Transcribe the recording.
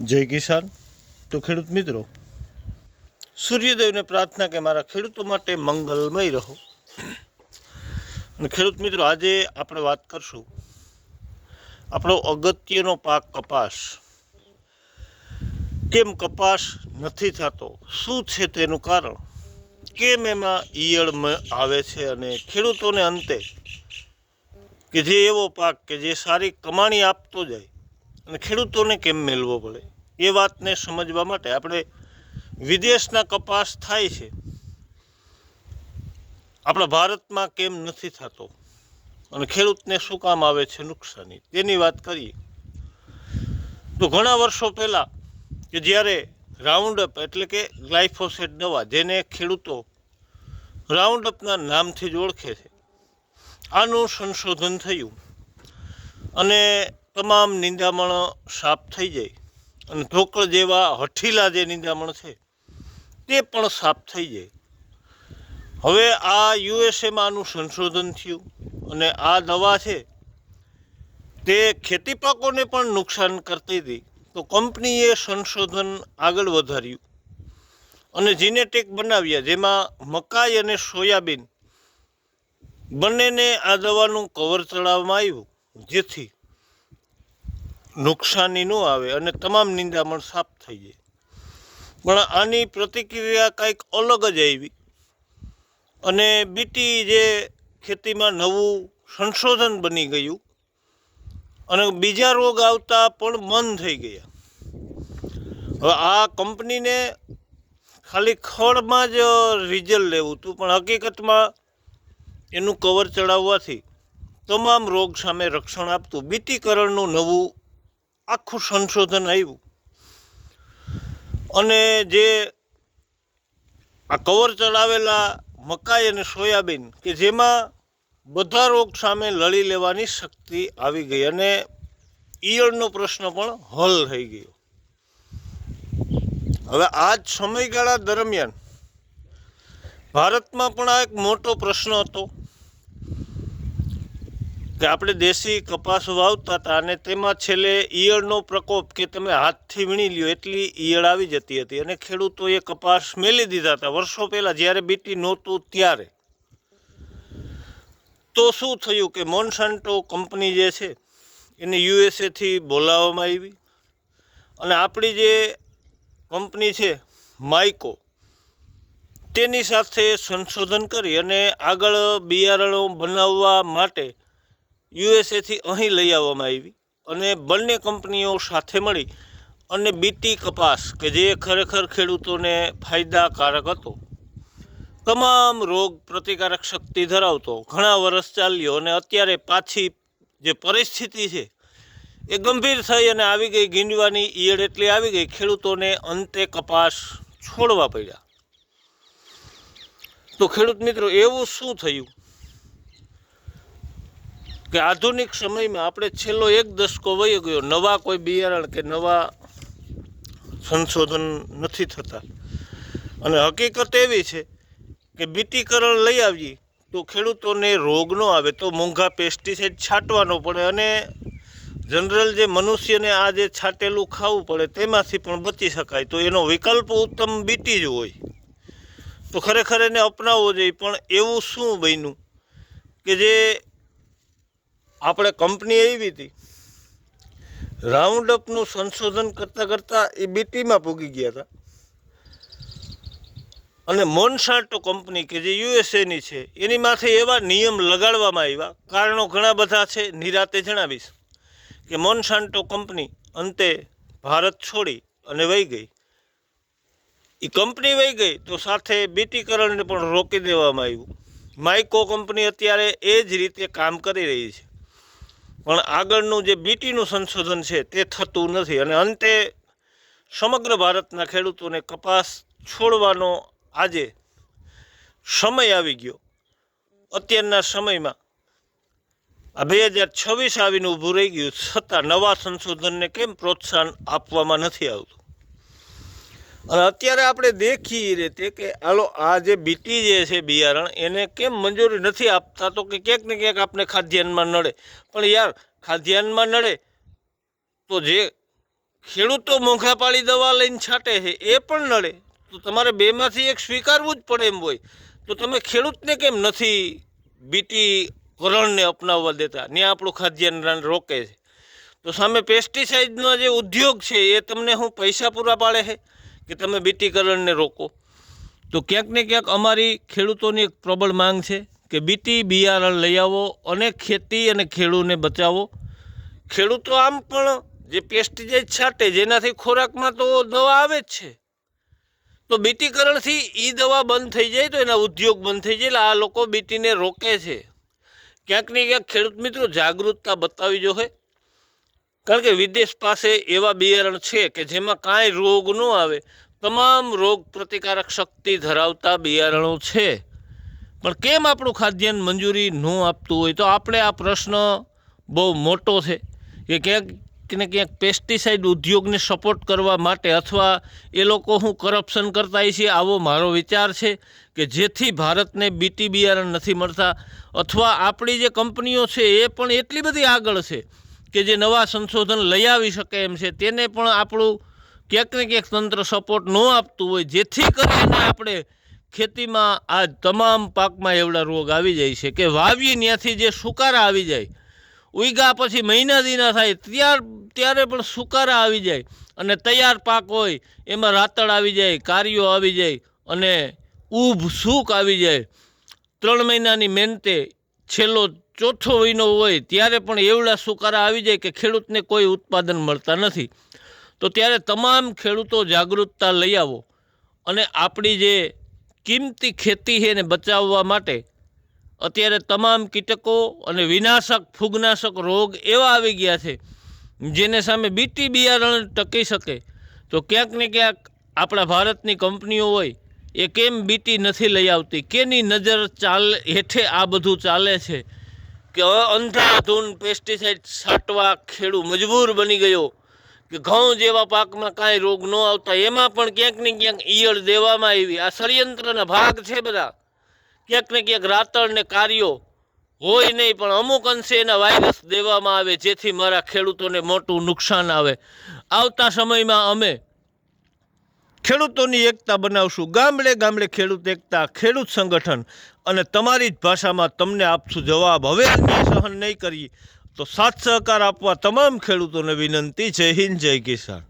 જય કિસાન. તો ખેડૂત મિત્રો, સૂર્યદેવને પ્રાર્થના કે મારા ખેડૂતો માટે મંગલમય રહો. અને ખેડૂત મિત્રો, આજે આપણે વાત કરશું આપણો અગત્યનો પાક કપાસ. કેમ કપાસ નથી થતો? શું છે તેનું કારણ? કેમ એમાં ઈયળ આવે છે? અને ખેડૂતોને અંતે, કે જે એવો પાક કે જે સારી કમાણી આપતો જાય અને ખેડૂતોને કેમ મેળવો પડે? એ વાતને સમજવા માટે આપણે વિદેશના કપાસ થાય છે. આપણા ભારતમાં કેમ નથી થતો? અને ખેડૂતને શું કામ આવે છે નુકસાની? તેની વાત કરીએ. તો ઘણા વર્ષો પહેલાં કે જ્યારે રાઉન્ડઅપ એટલે કે ગ્લાયફોસેટ દવા જેને ખેડૂતો રાઉન્ડઅપના નામથી જ ઓળખે છે. આનું સંશોધન થયું. અને તમામ નિંદામણ સાફ થઈ જાય. અને ઢોકળ જેવા હઠીલા જે નિંદામણ છે, તે પણ સાફ થઈ જાય. હવે આ યુએસએમાં આનું સંશોધન થયું અને આ દવા છે, તે ખેતી પાકોને પણ નુકસાન કરતી હતી. તો કંપનીએ સંશોધન આગળ વધાર્યું. અને જીનેટિક બનાવ્યા, જેમાં મકાઈ અને સોયાબીન બંનેને આ દવાનું કવર ચડાવવામાં આવ્યું, જેથી નુકસાની ન આવે અને તમામ નિંદામણ સાફ થઈ જાય. પણ આની પ્રતિક્રિયા કંઈક અલગ જ આવી. અને બીટી જે ખેતીમાં નવું સંશોધન બની ગયું અને બીજા રોગ આવતા પણ બંધ થઈ ગયા. હવે આ કંપનીને ખાલી ખળમાં જ રિઝલ્ટ લેવું હતું, પણ હકીકતમાં એનું કવર ચડાવવાથી તમામ રોગ સામે રક્ષણ આપતું બીટીકરણનું નવું આખું સંશોધન આવ્યું. અને જે આ કવર ચડાવેલા મકાઈ અને સોયાબીન કે જેમાં બધા રોગ સામે લડી લેવાની શક્તિ આવી ગઈ અને ઈયળનો પ્રશ્ન પણ હલ થઈ ગયો. હવે આ જ સમયગાળા દરમિયાન ભારતમાં પણ આ એક મોટો પ્રશ્ન હતો. કે આપણે દેશી કપાસ વાવતા હતા અને તેમાં છેલ્લે ઈયળનો પ્રકોપ કે તમે હાથથી વીણી લ્યો એટલી ઈયળ આવી જતી હતી. અને ખેડૂતોએ કપાસ મેલી દીધા હતા. વર્ષો પહેલાં જ્યારે બીટી નહોતું ત્યારે. તો શું થયું કે મોન્સાન્ટો કંપની જે છે, એને યુએસએથી બોલાવવામાં આવી. અને આપણી જે કંપની છે, માઇકો, તેની સાથે સંશોધન કરી અને આગળ બિયારણો બનાવવા માટે યુએસએથી અહીં લઈ આવવામાં આવી અને બંને કંપનીઓ સાથે મળી અને બીટી કપાસ, કે જે ખરેખર ખેડૂતોને ફાયદાકારક હતો, તમામ રોગ પ્રતિકારક શક્તિ ધરાવતો, ઘણા વર્ષ ચાલ્યો અને અત્યારે પાછી જે પરિસ્થિતિ છે એ ગંભીર થઈ અને આવી ગઈ ગીંડવાની ઈયળ એટલી આવી ગઈ. ખેડૂતોને અંતે કપાસ છોડવા પડ્યા. તો ખેડૂત મિત્રો, એવું શું થયું? કે આધુનિક સમયમાં આપણે છેલ્લો એક દશકો વહી ગયો. નવા કોઈ બિયારણ કે નવા સંશોધન નથી થતા. અને હકીકત એવી છે કે બીટીકરણ લઈ આવીએ તો ખેડૂતોને રોગ ન આવે, તો મોંઘા પેસ્ટિસાઇડ છાંટવાનો પડે અને જનરલ જે મનુષ્યને આ જે છાંટેલું ખાવું પડે તેમાંથી પણ બચી શકાય. તો એનો વિકલ્પ ઉત્તમ બીટી જ હોય. તો ખરેખર એને અપનાવવો જોઈએ. પણ એવું શું બન્યું કે જે આપણે કંપની આવી હતી. રાઉન્ડ અપનું સંશોધન કરતાં કરતાં એ બીટીમાં પૂગી ગયા હતા. અને મોનસાટો કંપની કે જે યુએસએની છે, એની માથે એવા નિયમ લગાડવામાં આવ્યા. કારણો ઘણા બધા છે, નિરાતે જણાવીશ. કે મોનસાન્ટો કંપની અંતે ભારત છોડી અને વહી ગઈ. એ કંપની વહી ગઈ તો સાથે બીટીકરણને પણ રોકી દેવામાં આવ્યું. માઇકો કંપની અત્યારે એ જ રીતે કામ કરી રહી છે. પણ આગળનું જે બીટીનું સંશોધન છે તે થતું નથી. અને અંતે સમગ્ર ભારતના ખેડૂતોને કપાસ છોડવાનો આજે સમય આવી ગયો. અત્યારના સમયમાં આ બે હજાર છવ્વીસ આવીને ઊભું રહી ગયું છતાં નવા સંશોધનને કેમ પ્રોત્સાહન આપવામાં નથી આવતું? અને અત્યારે આપણે દેખીએ રીતે કે હાલો, આ જે બીટી જે છે બિયારણ, એને કેમ મંજૂરી નથી આપતા? તો કે ક્યાંક ને ક્યાંક આપણે ખાદ્યાન્નમાં નડે. પણ યાર, ખાદ્યાન્નમાં નડે તો જે ખેડૂતો મોંઘા પાડી દવા લઈને છાંટે છે, એ પણ નડે. તો તમારે બેમાંથી એક સ્વીકારવું જ પડે એમ હોય. તો તમે ખેડૂતને કેમ નથી બીટી કરણને અપનાવવા દેતા? ને આપણું ખાદ્યાન્ન રોકે છે. તો સામે પેસ્ટિસાઇડનો જે ઉદ્યોગ છે, એ તમને હું પૈસા પૂરા પાડે છે? કે તમે બીટીકરણને રોકો. તો ક્યાંક ને ક્યાંક અમારી ખેડૂતોની એક પ્રબળ માંગ છે કે બીટી, બિયારણ લઈ આવો અને ખેતી અને ખેડૂને બચાવો. ખેડૂતો આમ પણ જે પેસ્ટિસાઇડ છાંટે જેનાથી ખોરાકમાં તો દવા આવે જ છે. તો બીટીકરણથી એ દવા બંધ થઈ જાય તો એના ઉદ્યોગ બંધ થઈ જાય એટલે આ લોકો બીટીને રોકે છે. ક્યાંક ને ક્યાંક ખેડૂત મિત્રો જાગૃતતા બતાવી જોઈએ કારણ કે વિદેશ પાસે એવા બિયારણ છે કે જેમાં કાંઈ રોગ ન આવે. તમામ રોગ પ્રતિકારક શક્તિ ધરાવતા બિયારણો છે. પણ કેમ આપણું ખાદ્યાન મંજૂરી ન આપતું હોય તો આપણે આ પ્રશ્ન બહુ મોટો છે. કે ક્યાંક ને ક્યાંક પેસ્ટિસાઇડ ઉદ્યોગને સપોર્ટ કરવા માટે અથવા એ લોકો હું કરપ્શન કરતા છે આવો મારો વિચાર છે કે જેથી ભારતને બીટી બિયારણ નથી મળતા. અથવા આપણી જે કંપનીઓ છે એ પણ એટલી બધી આગળ છે. કે જે નવા સંશોધન લઈ આવી શકે એમ છે, તેને પણ આપણું ક્યાંક ને ક્યાંક તંત્ર સપોર્ટ ન આપતું હોય, જેથી કરીને આપણે ખેતીમાં આ તમામ પાકમાં એવડા રોગ આવી જાય છે કે વાવીએ ત્યાંથી જે સુકારા આવી જાય, ઉઈગા પછી મહિના દીના થાય, ત્યાર, ત્યારે પણ સુકારા આવી જાય અને તૈયાર પાક હોય, એમાં રાતળ આવી જાય, કારીઓ આવી જાય અને ઊભ સૂક આવી જાય. ત્રણ મહિનાની મહેનતે છેલ્લો ચોથો મહિનો હોય ત્યારે પણ એવડા સુકારા આવી જાય કે ખેડૂતને કોઈ ઉત્પાદન મળતા નથી. તો ત્યારે તમામ ખેડૂતો જાગૃતતા લઈ આવો અને આપણી જે કિંમતી ખેતી છે એને બચાવવા માટે અત્યારે તમામ કીટકો અને વિનાશક ફૂગનાશક રોગ એવા આવી ગયા છે, જેને સામે બીટી બિયારણ ટકી શકે. તો ક્યાંક ને ક્યાંક આપણા ભારતની કંપનીઓ હોય એ કેમ બીટી નથી લઈ આવતી? કેની નજર ચાલ હેઠે આ બધું ચાલે છે? કે અંધાધૂન પેસ્ટિસાઇડ છાંટવા ખેડૂત મજબૂર બની ગયો કે ઘઉં જેવા પાકમાં કાંઈ રોગ ન આવતા, એમાં પણ ક્યાંક ને ક્યાંક ઈયળ દેવામાં આવી. આ ષડયંત્રના ભાગ છે બધા. ક્યાંક ને ક્યાંક રાતળ ને કાર્યો હોય નહીં, પણ અમુક અંશે એના વાયરસ દેવામાં આવે, જેથી મારા ખેડૂતોને મોટું નુકસાન આવે. આવતા સમયમાં અમે ખેડૂતોની એકતા બનાવશું. ગામડે ગામડે ખેડૂત એકતા, ખેડૂત સંગઠન. અને તમારી જ ભાષામાં તમને આપશું જવાબ. હવે સહન નહીં કરીએ તો સાથ સહકાર આપવા તમામ ખેડૂતોને વિનંતી. જય હિન્દ, જય કિસાન.